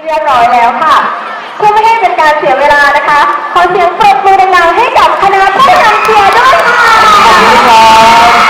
เรียบร้อยแล้วค่ะ เพื่อไม่ให้เป็นการเสียเวลานะคะ ขอเสียงปรบมือดังๆให้กับคณะผู้นำเชียร์ด้วยค่ะ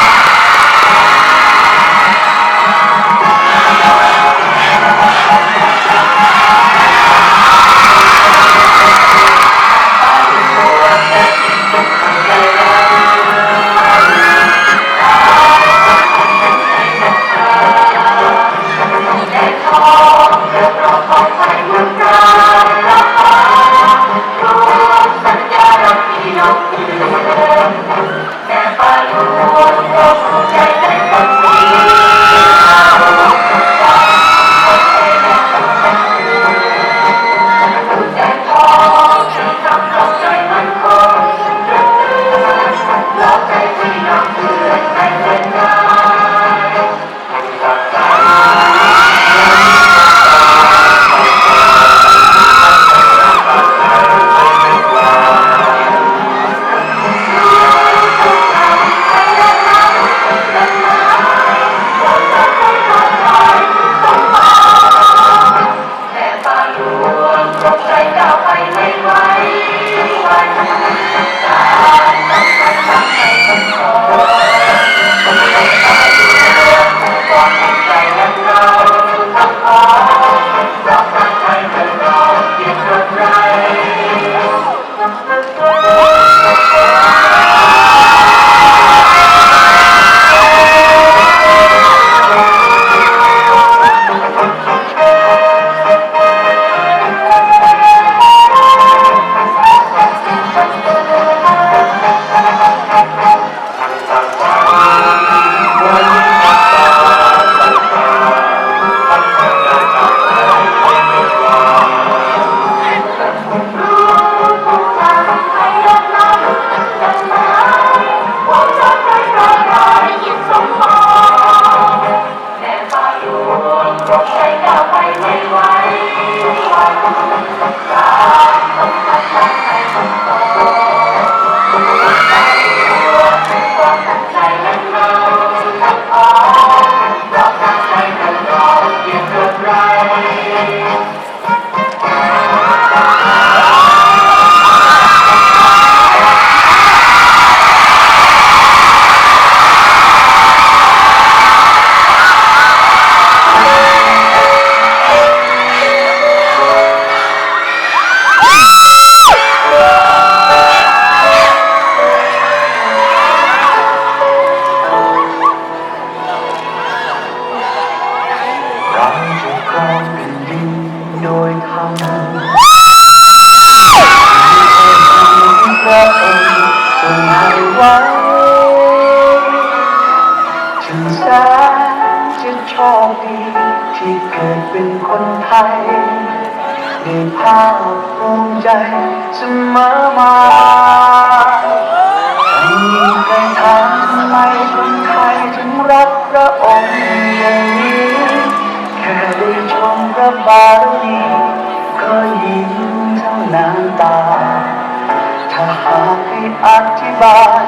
Música เรา ไว้ฉันแสนจะโชคดีที่เกิดเป็นคนไทยได้ภาคภูมิใจเสมอมาไม่มีใครทำไมคนไทยถึงรักพระองค์อย่างนี้ แค่ได้ชมพระบารมีก็ยิ้มทั้งน้ำตา อธิบาย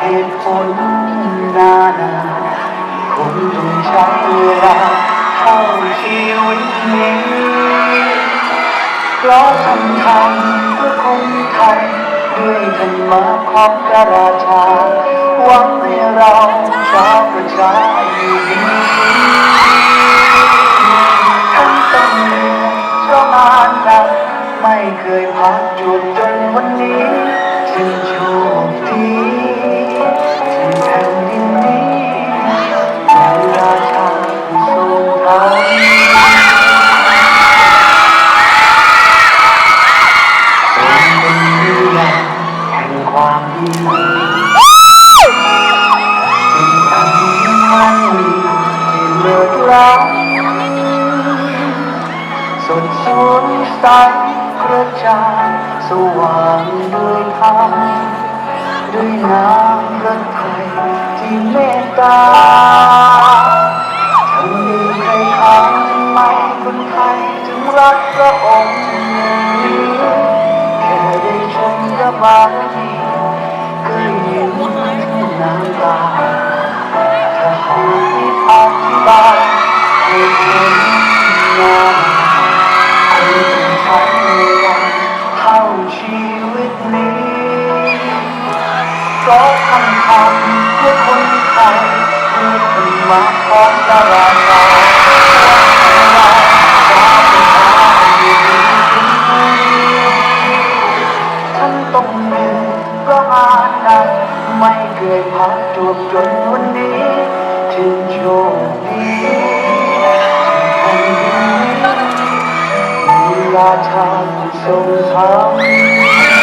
เหตุผลนานาคงต้องใช้เวลาเท่าชีวิตนี้เพราะทำทางเพื่อคนไทยด้วยธรรมะของพระราชา หวังให้เราชาวประชาอยู่ดีท่านต้องเหนื่อยเพราะงานหนักไม่เคยพักจนจน เลิศล้ำสดสุนใสกระจ่างสว่างด้วยธรรมด้วยน้ำพระทัยที่เมตตา เพราะคำคำเพื่อคนไทยคือขึ้นมาของดาราศาสตร์ว่าเราจะเป็นทางอยู่ดีฉันต้องเหนื่อยเพราะงานหนักไม่เคยพักจวบจนวันนี้ถึงโชคดีที่แผ่นดินนี้มีราชาผู้ทรงธรรม